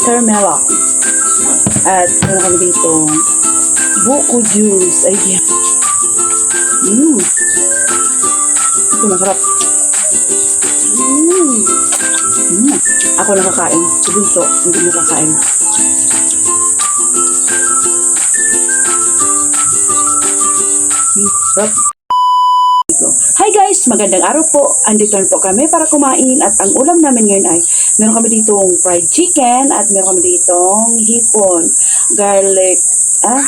watermelon. At meron kami dito buko juice. Ayan. Mmm. Ito masarap. Mmm. Mmm. Ako nakakain. Si Bunso, hindi nakakain. Sarap. Hi guys! Magandang araw po. Andito po kami para kumain at ang ulam namin ngayon ay meron kami ditong fried chicken at meron kami ditong hipon, garlic, ah,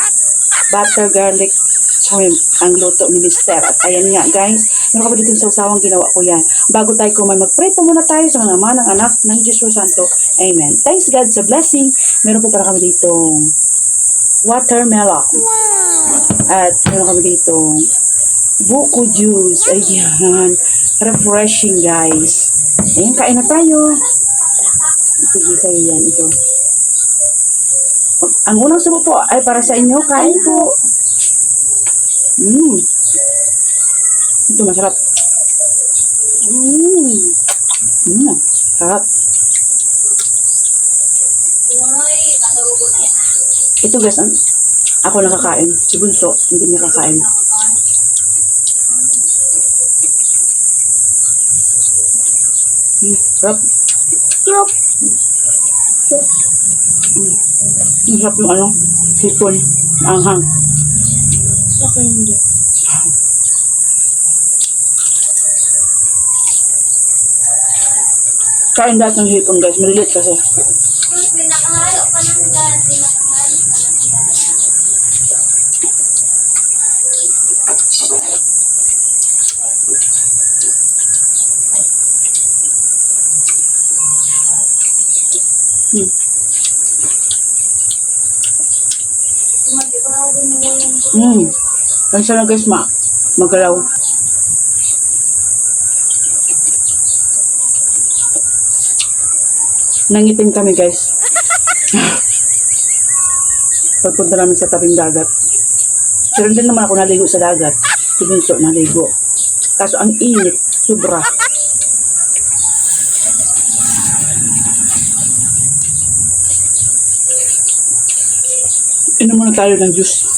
butter garlic shrimp ang luto ni Mister. At ayan nga guys, meron kami ditong sausawang ginawa ko yan. Bago tayo kumain, mag-pray po muna tayo sa naman ng anak ng Diyos Santo. Amen. Thanks God sa blessing. Meron po para kami ditong watermelon. At meron kami ditong buko juice. Ayan. Refreshing, guys. Ayan, kain na tayo. Sige, sa'yo yan. Ito. Ang unang subo po ay para sa inyo. Kain po. Mmm. Ito, masarap. Mmm. Mmm. Sarap. Ito guys, ang, ako nakakain. Si Bunso, hindi niya kakain. Mm, sarap. Sarap. Ang sarap yung ano, hipon, anghang. Ako hindi. Kain lahat ng hipon guys, malilit kasi. Mm. Ang sarap guys, ma magalaw. Nangitim kami guys. Pagpunta namin sa tabing dagat. Pero din naman ako naligo sa dagat. Si Bunso naligo. Kaso ang init, sobra. Inom muna tayo ng juice.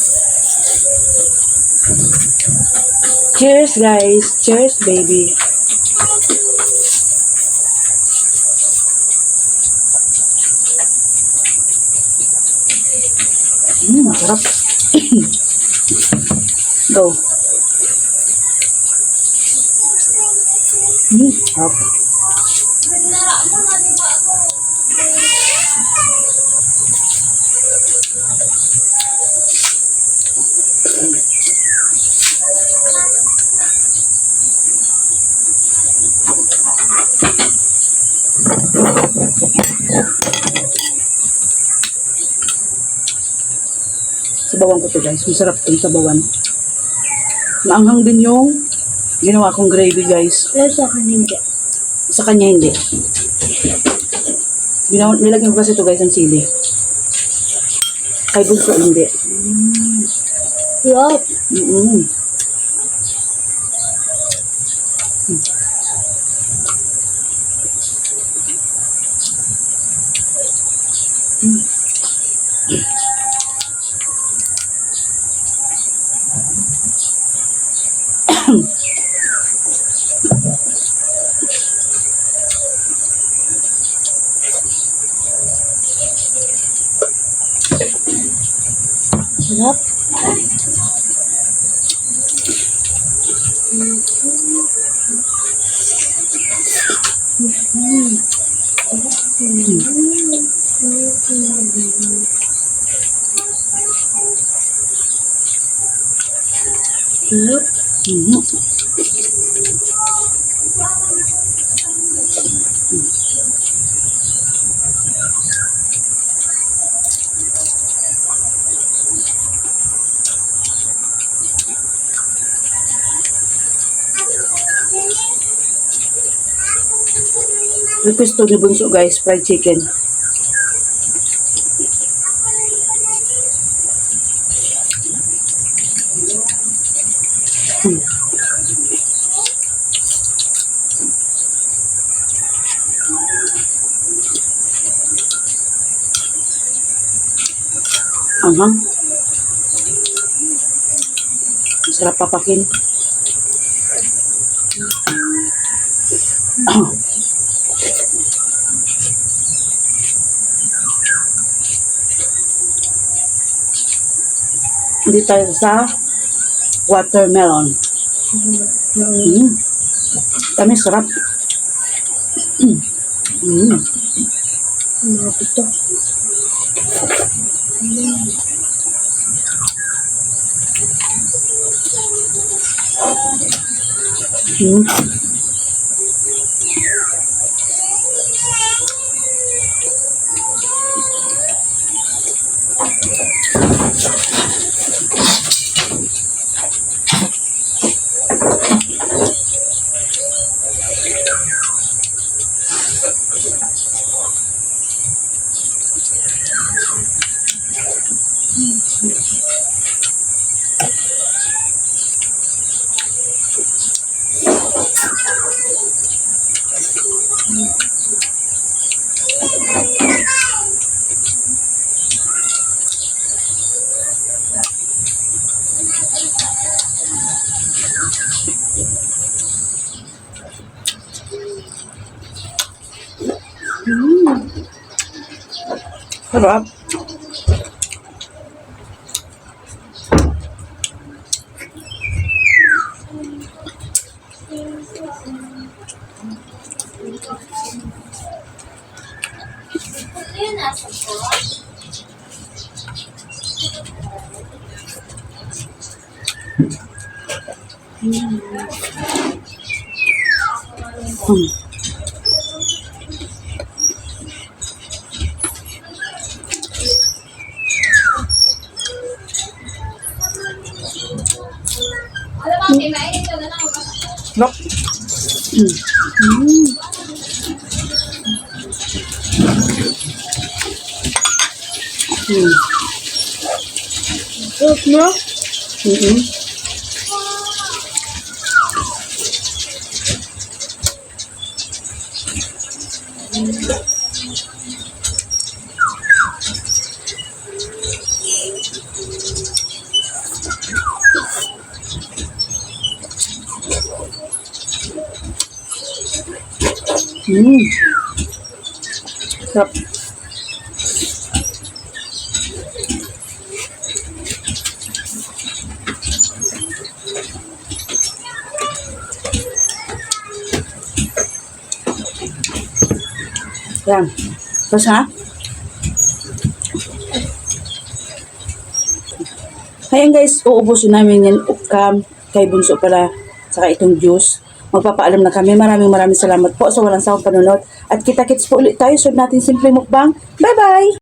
Cheers guys! Cheers baby! Mmm, masarap. Go. Mmm, sarap. Sabawan ko to guys. Masarap itong sabawan. Maanghang din yung ginawa kong gravy guys. Pero sa akin hindi. Sa kanya hindi. Ginawa, nilagyan ko kasi ito guys ang sili. Kay Bunso hindi. Yup. Mm-mm. Sarap. Sarap. Mhm. Request to ni Bunso guys, fried chicken. Hmm. Anghang. Sarap papakin. Hindi tayo sa watermelon. Mm. Kami sarap. Mm. Mm. Mm. Sarap. Nasa ko. Mm. Alam Sarap. Mm. Mm. Sarap na? Mm-mm. Mm. Sarap. Yan. Tapos ha? Ayan guys, uubusin namin yan ukam kay Bunso pala saka itong juice. Magpapaalam na kami. Maraming maraming salamat po sa walang sawang panunod. At kita-kits po ulit tayo sa natin simple mukbang. Bye-bye!